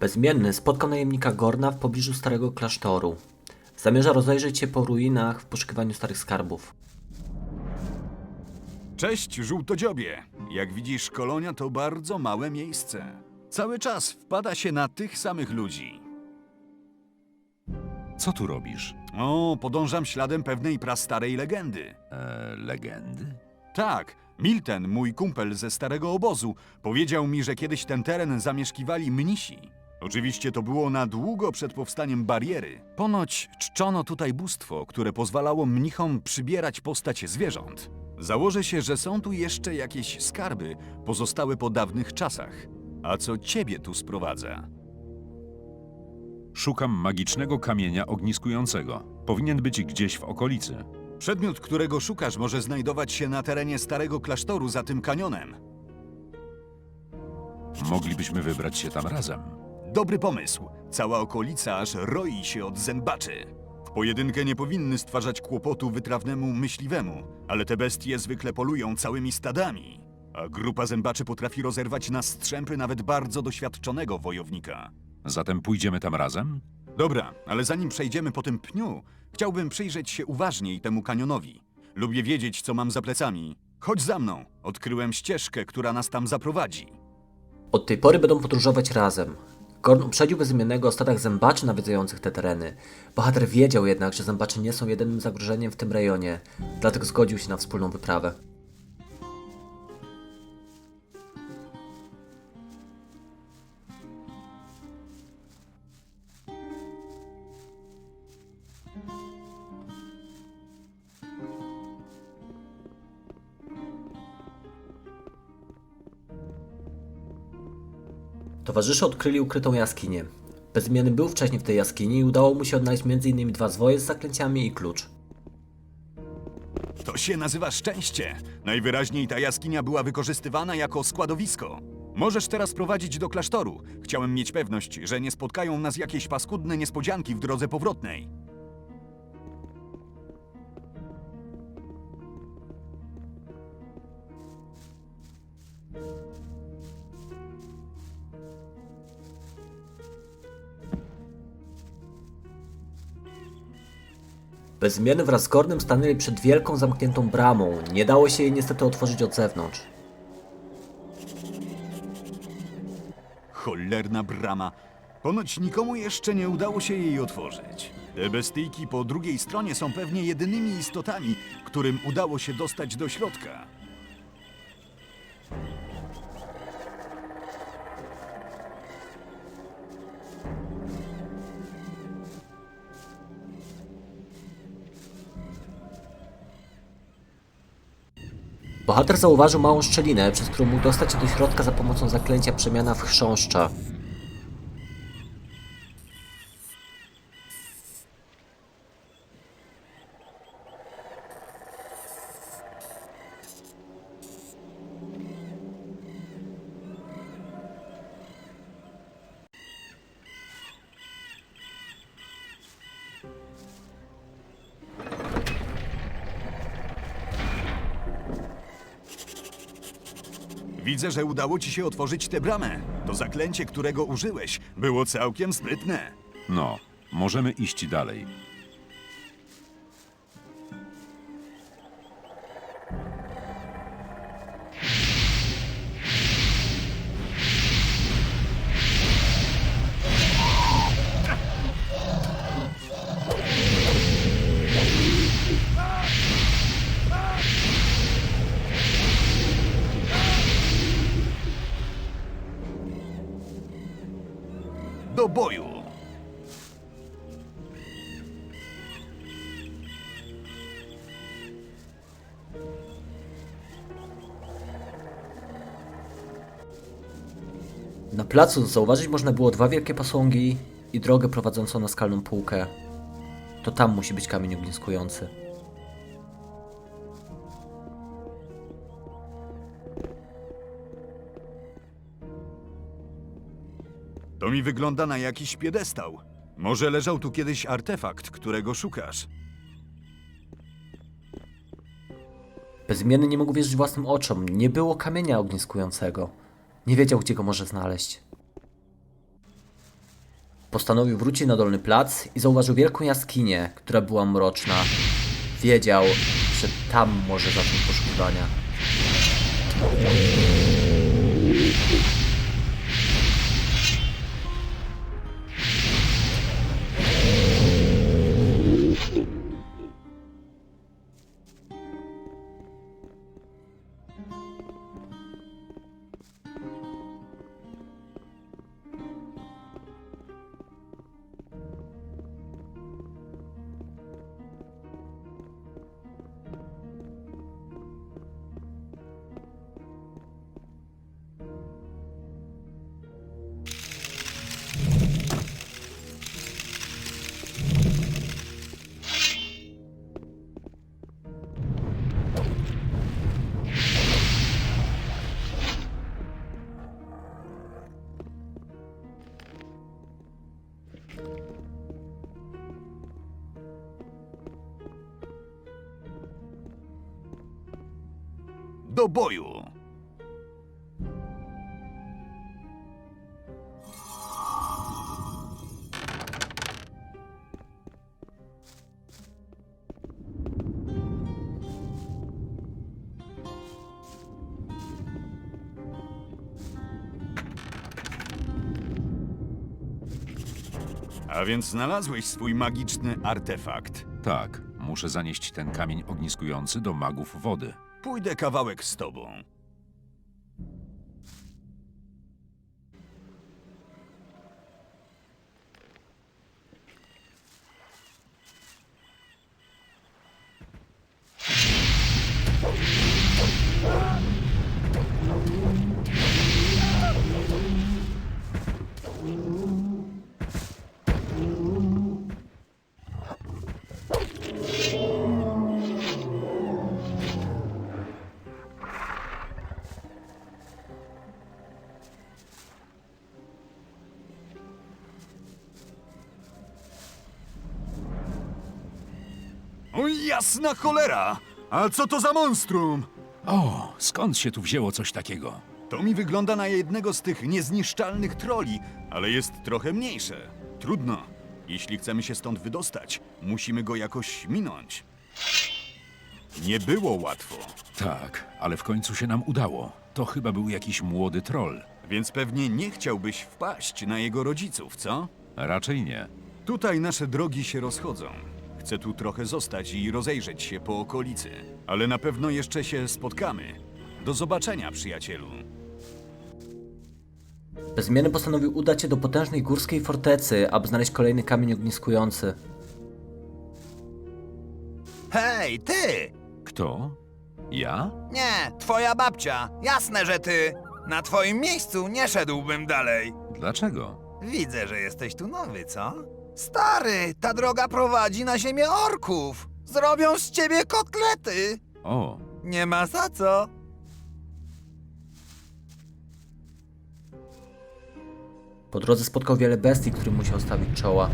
Bezmienny spotkał najemnika Gorna w pobliżu starego klasztoru. Zamierza rozejrzeć się po ruinach w poszukiwaniu starych skarbów. Cześć, żółtodziobie. Jak widzisz, kolonia to bardzo małe miejsce. Cały czas wpada się na tych samych ludzi. Co tu robisz? O, podążam śladem pewnej prastarej legendy. E, legendy? Tak, Milten, mój kumpel ze starego obozu, powiedział mi, że kiedyś ten teren zamieszkiwali mnisi. Oczywiście to było na długo przed powstaniem bariery. Ponoć czczono tutaj bóstwo, które pozwalało mnichom przybierać postać zwierząt. Założę się, że są tu jeszcze jakieś skarby pozostałe po dawnych czasach. A co ciebie tu sprowadza? Szukam magicznego kamienia ogniskującego. Powinien być gdzieś w okolicy. Przedmiot, którego szukasz, może znajdować się na terenie starego klasztoru za tym kanionem. Moglibyśmy wybrać się tam razem. Dobry pomysł. Cała okolica aż roi się od zębaczy. W pojedynkę nie powinny stwarzać kłopotu wytrawnemu myśliwemu, ale te bestie zwykle polują całymi stadami. A grupa zębaczy potrafi rozerwać na strzępy nawet bardzo doświadczonego wojownika. Zatem pójdziemy tam razem? Dobra, ale zanim przejdziemy po tym pniu, chciałbym przyjrzeć się uważniej temu kanionowi. Lubię wiedzieć, co mam za plecami. Chodź za mną. Odkryłem ścieżkę, która nas tam zaprowadzi. Od tej pory będą podróżować razem. Gorn uprzedził bezimiennego o stadach zębaczy nawiedzających te tereny. Bohater wiedział jednak, że zębacze nie są jedynym zagrożeniem w tym rejonie, dlatego zgodził się na wspólną wyprawę. Towarzysze odkryli ukrytą jaskinię. Bezimienny był wcześniej w tej jaskini i udało mu się odnaleźć m.in. dwa zwoje z zaklęciami i klucz. To się nazywa szczęście. Najwyraźniej ta jaskinia była wykorzystywana jako składowisko. Możesz teraz prowadzić do klasztoru. Chciałem mieć pewność, że nie spotkają nas jakieś paskudne niespodzianki w drodze powrotnej. Bezimienny wraz z Gornem stanęli przed wielką zamkniętą bramą. Nie dało się jej niestety otworzyć od zewnątrz. Cholerna brama. Ponoć nikomu jeszcze nie udało się jej otworzyć. Te bestyjki po drugiej stronie są pewnie jedynymi istotami, którym udało się dostać do środka. Bohater zauważył małą szczelinę, przez którą mógł dostać się do środka za pomocą zaklęcia przemiana w chrząszcza. Widzę, że udało ci się otworzyć tę bramę. To zaklęcie, którego użyłeś, było całkiem sprytne. No, możemy iść dalej. Placu zauważyć można było dwa wielkie posągi i drogę prowadzącą na skalną półkę. To tam musi być kamień ogniskujący. To mi wygląda na jakiś piedestał. Może leżał tu kiedyś artefakt, którego szukasz. Bezimienny nie mógł wierzyć własnym oczom. Nie było kamienia ogniskującego. Nie wiedział, gdzie go może znaleźć. Postanowił wrócić na dolny plac i zauważył wielką jaskinię, która była mroczna. Wiedział, że tam może zacząć poszukiwania. Do boju! A więc znalazłeś swój magiczny artefakt. Tak, muszę zanieść ten kamień ogniskujący do magów wody. Pójdę kawałek z tobą. Jasna cholera! A co to za monstrum? O, skąd się tu wzięło coś takiego? To mi wygląda na jednego z tych niezniszczalnych troli, ale jest trochę mniejsze. Trudno. Jeśli chcemy się stąd wydostać, musimy go jakoś minąć. Nie było łatwo, Tak, ale w końcu się nam udało. To chyba był jakiś młody troll. więc pewnie nie chciałbyś wpaść na jego rodziców, co? Raczej nie. Tutaj nasze drogi się rozchodzą. Chcę tu trochę zostać i rozejrzeć się po okolicy, ale na pewno jeszcze się spotkamy. Do zobaczenia, przyjacielu. Bezmienny postanowił udać się do potężnej górskiej fortecy, aby znaleźć kolejny kamień ogniskujący. Hej, ty! Kto? Ja? Nie, twoja babcia. Jasne, że ty. Na twoim miejscu nie szedłbym dalej. Dlaczego? Widzę, że jesteś tu nowy, co? Stary, ta droga prowadzi na ziemię orków. Zrobią z ciebie kotlety. O, Nie ma za co. Po drodze spotkał wiele bestii, którym musiał stawić czoła.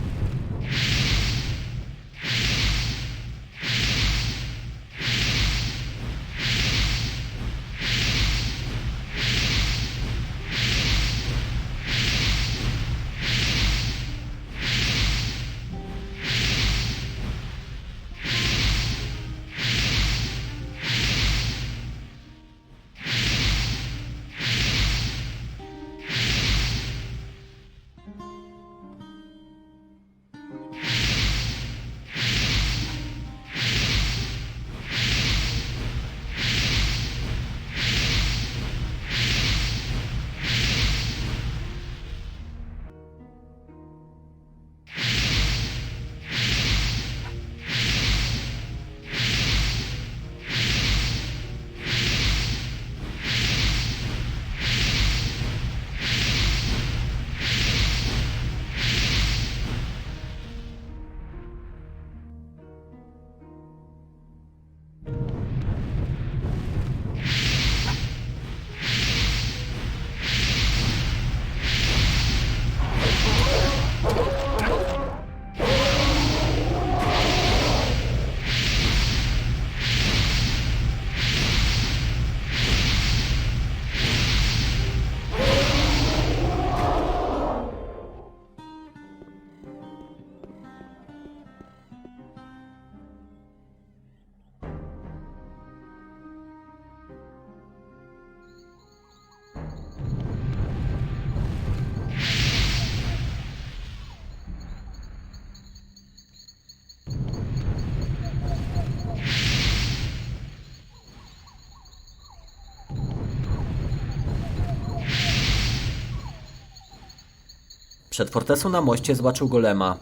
Przed fortecą na moście zobaczył golema.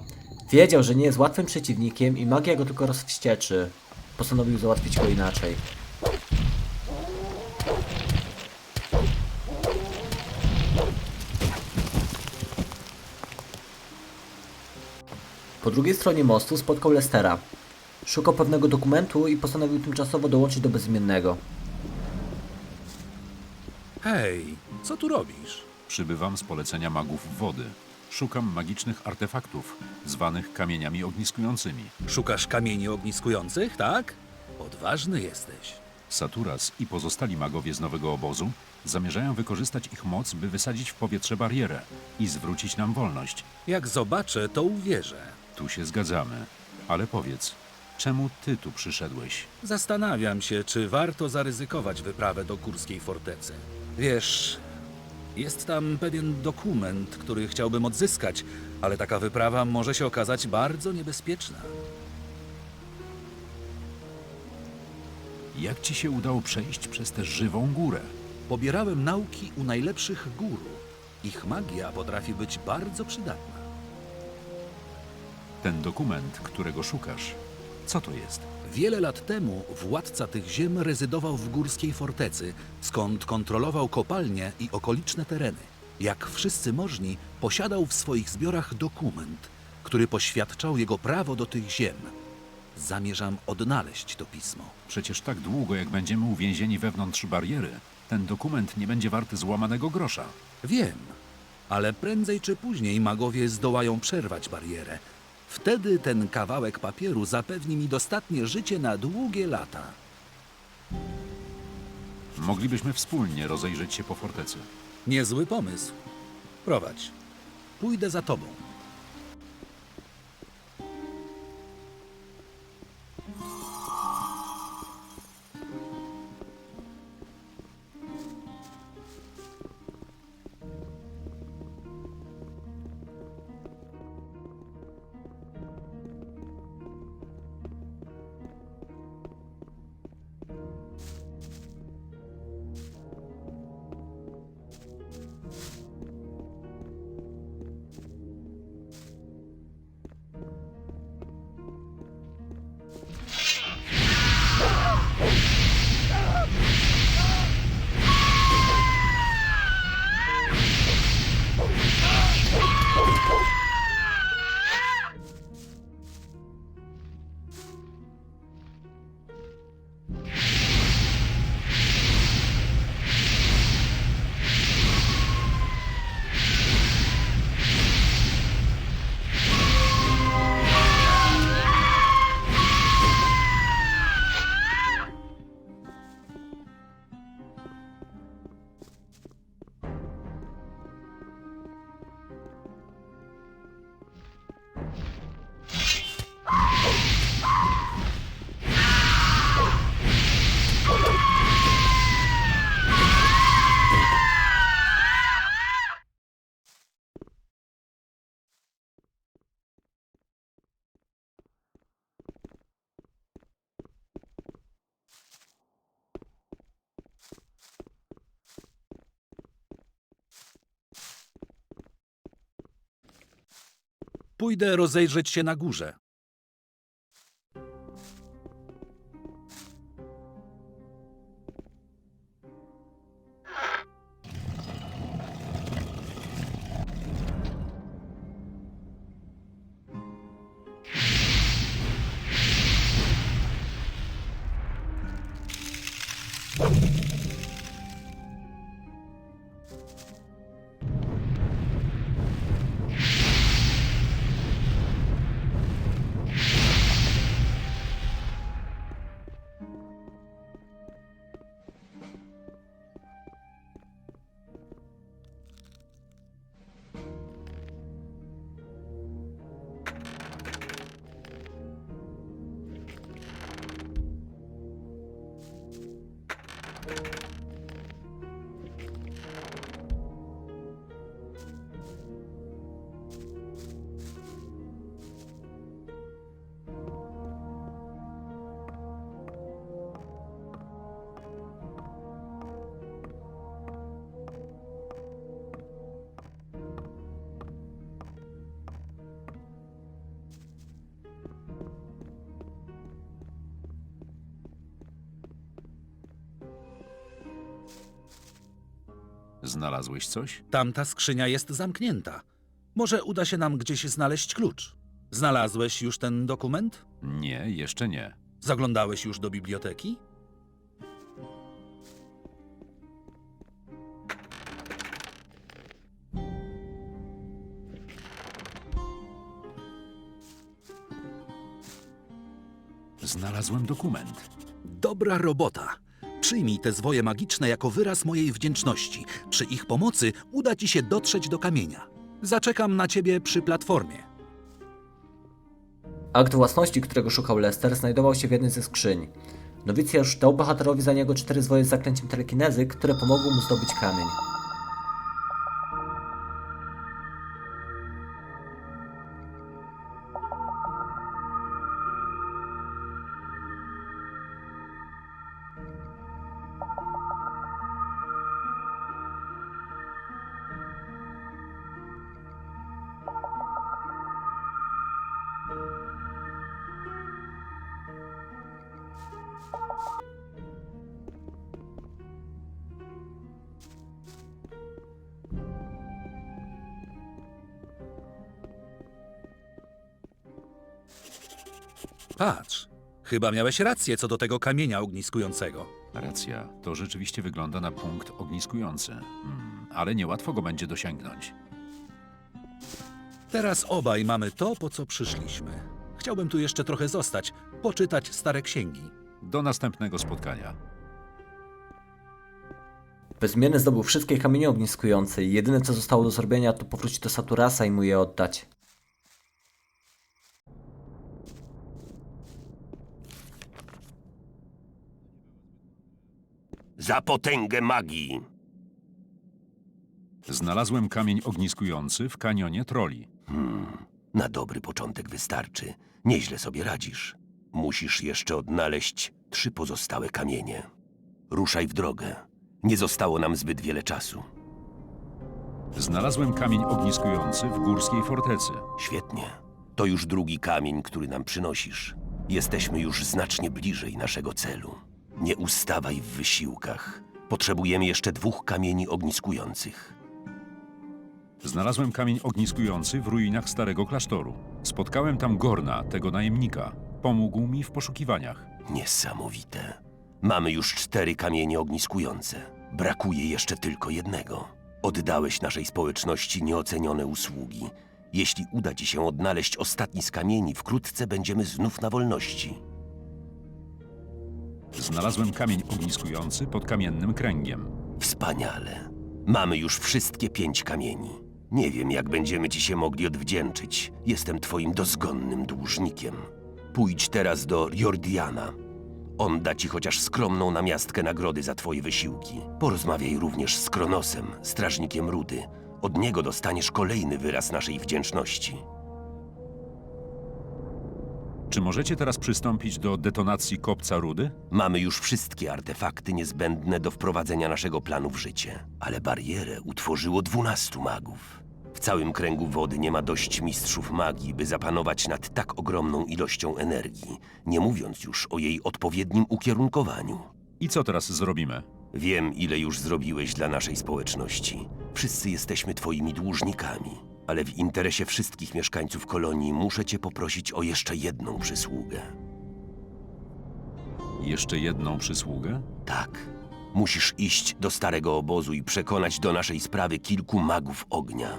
Wiedział, że nie jest łatwym przeciwnikiem i magia go tylko rozwścieczy. Postanowił załatwić go inaczej. Po drugiej stronie mostu spotkał Lestera. Szukał pewnego dokumentu i postanowił tymczasowo dołączyć do bezimiennego. Hej, co tu robisz? Przybywam z polecenia magów wody. Szukam magicznych artefaktów, zwanych kamieniami ogniskującymi. Szukasz kamieni ogniskujących, tak? Odważny jesteś. Saturas i pozostali magowie z nowego obozu zamierzają wykorzystać ich moc, by wysadzić w powietrze barierę i zwrócić nam wolność. Jak zobaczę, to uwierzę. Tu się zgadzamy. Ale powiedz, czemu ty tu przyszedłeś? Zastanawiam się, czy warto zaryzykować wyprawę do Kurskiej Fortecy. Wiesz, jest tam pewien dokument, który chciałbym odzyskać, ale taka wyprawa może się okazać bardzo niebezpieczna. Jak ci się udało przejść przez tę żywą górę? Pobierałem nauki u najlepszych guru. Ich magia potrafi być bardzo przydatna. Ten dokument, którego szukasz, co to jest? Wiele lat temu władca tych ziem rezydował w górskiej fortecy, skąd kontrolował kopalnie i okoliczne tereny. Jak wszyscy możni, posiadał w swoich zbiorach dokument, który poświadczał jego prawo do tych ziem. Zamierzam odnaleźć to pismo. Przecież tak długo, jak będziemy uwięzieni wewnątrz bariery, ten dokument nie będzie warty złamanego grosza. Wiem, ale prędzej czy później magowie zdołają przerwać barierę. Wtedy ten kawałek papieru zapewni mi dostatnie życie na długie lata. Moglibyśmy wspólnie rozejrzeć się po fortecy. Niezły pomysł. Prowadź. Pójdę za tobą. Pójdę rozejrzeć się na górze. Znalazłeś coś? Tamta skrzynia jest zamknięta. Może uda się nam gdzieś znaleźć klucz. Znalazłeś już ten dokument? Nie, jeszcze nie. Zaglądałeś już do biblioteki? Znalazłem dokument. Dobra robota. Przyjmij te zwoje magiczne jako wyraz mojej wdzięczności. Przy ich pomocy uda ci się dotrzeć do kamienia. Zaczekam na ciebie przy platformie. Akt własności, którego szukał Lester, znajdował się w jednej ze skrzyń. Nowicjusz dał bohaterowi za niego cztery zwoje z zaklęciem telekinezy, które pomogły mu zdobyć kamień. Patrz, chyba miałeś rację co do tego kamienia ogniskującego. Racja, to rzeczywiście wygląda na punkt ogniskujący. Hmm, ale niełatwo go będzie dosięgnąć. Teraz obaj mamy to, po co przyszliśmy. Chciałbym tu jeszcze trochę zostać, poczytać stare księgi. Do następnego spotkania. Bezmienny zdobył wszystkie kamienie ogniskujące i jedyne co zostało do zrobienia to powrócić do Saturasa i mu je oddać. Za potęgę magii! Znalazłem kamień ogniskujący w kanionie troli. Na dobry początek wystarczy. Nieźle sobie radzisz. Musisz jeszcze odnaleźć trzy pozostałe kamienie. Ruszaj w drogę. Nie zostało nam zbyt wiele czasu. Znalazłem kamień ogniskujący w górskiej fortecy. Świetnie. To już drugi kamień, który nam przynosisz. Jesteśmy już znacznie bliżej naszego celu. Nie ustawaj w wysiłkach. Potrzebujemy jeszcze dwóch kamieni ogniskujących. Znalazłem kamień ogniskujący w ruinach starego klasztoru. Spotkałem tam Gorna, tego najemnika. Pomógł mi w poszukiwaniach. Niesamowite. Mamy już cztery kamienie ogniskujące. Brakuje jeszcze tylko jednego. Oddałeś naszej społeczności nieocenione usługi. Jeśli uda ci się odnaleźć ostatni z kamieni, wkrótce będziemy znów na wolności. Znalazłem kamień ogniskujący pod kamiennym kręgiem. Wspaniale. Mamy już wszystkie pięć kamieni. Nie wiem, jak będziemy ci się mogli odwdzięczyć. Jestem twoim dozgonnym dłużnikiem. Pójdź teraz do Jordiana. On da ci chociaż skromną namiastkę nagrody za twoje wysiłki. Porozmawiaj również z Kronosem, strażnikiem Rudy. Od niego dostaniesz kolejny wyraz naszej wdzięczności. Czy możecie teraz przystąpić do detonacji kopca rudy? Mamy już wszystkie artefakty niezbędne do wprowadzenia naszego planu w życie, ale barierę utworzyło dwunastu magów. W całym kręgu wody nie ma dość mistrzów magii, by zapanować nad tak ogromną ilością energii, nie mówiąc już o jej odpowiednim ukierunkowaniu. I co teraz zrobimy? Wiem, ile już zrobiłeś dla naszej społeczności. Wszyscy jesteśmy twoimi dłużnikami, ale w interesie wszystkich mieszkańców kolonii muszę cię poprosić o jeszcze jedną przysługę. Jeszcze jedną przysługę? Tak. Musisz iść do starego obozu i przekonać do naszej sprawy kilku magów ognia.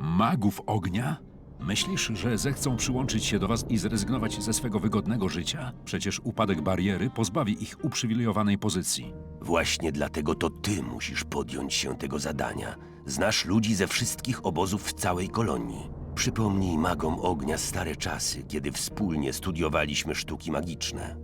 Magów ognia? Myślisz, że zechcą przyłączyć się do was i zrezygnować ze swego wygodnego życia? Przecież upadek bariery pozbawi ich uprzywilejowanej pozycji. Właśnie dlatego to ty musisz podjąć się tego zadania. Znasz ludzi ze wszystkich obozów w całej kolonii. Przypomnij magom ognia stare czasy, kiedy wspólnie studiowaliśmy sztuki magiczne.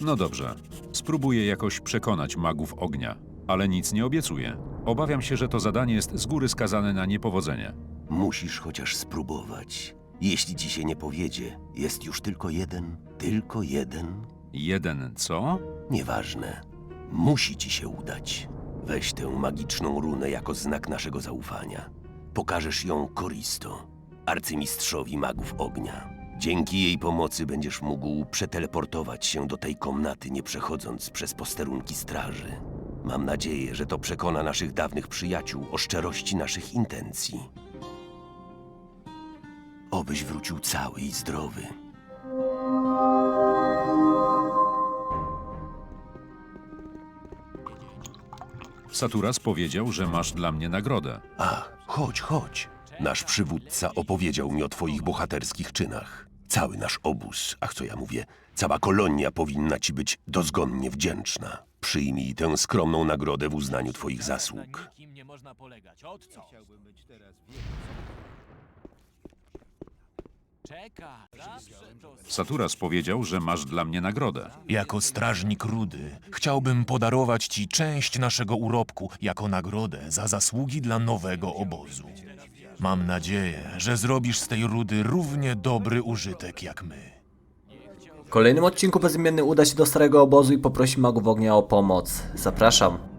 No dobrze, spróbuję jakoś przekonać magów ognia, ale nic nie obiecuję. Obawiam się, że to zadanie jest z góry skazane na niepowodzenie. Musisz chociaż spróbować. Jeśli ci się nie powiedzie, jest już tylko jeden, tylko jeden Jeden co? Nieważne. Musi ci się udać. Weź tę magiczną runę jako znak naszego zaufania. Pokażesz ją Koristo, arcymistrzowi magów ognia. Dzięki jej pomocy będziesz mógł przeteleportować się do tej komnaty, nie przechodząc przez posterunki straży. Mam nadzieję, że to przekona naszych dawnych przyjaciół o szczerości naszych intencji. Obyś wrócił cały i zdrowy. Saturas powiedział, że masz dla mnie nagrodę. A, chodź, chodź. Nasz przywódca opowiedział mi o twoich bohaterskich czynach. Cały nasz obóz, ach co ja mówię, cała kolonia powinna ci być dozgonnie wdzięczna. Przyjmij tę skromną nagrodę w uznaniu twoich zasług. Saturas powiedział, że masz dla mnie nagrodę. Jako strażnik rudy chciałbym podarować ci część naszego urobku jako nagrodę za zasługi dla nowego obozu. Mam nadzieję, że zrobisz z tej rudy równie dobry użytek jak my. W kolejnym odcinku bezimienny uda się do starego obozu i poprosi magów ognia o pomoc. Zapraszam.